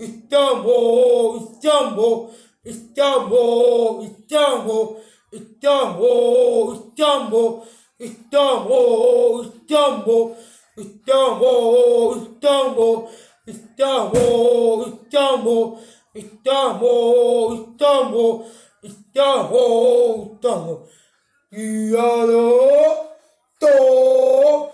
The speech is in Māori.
Istanbul, Istanbul, Istanbul, Istanbul, Istanbul, Istanbul, Istanbul, Istanbul, Istanbul, Istanbul, Istanbul, Istanbul, Istanbul, Istanbul, Istanbul, Istanbul. ahora todo,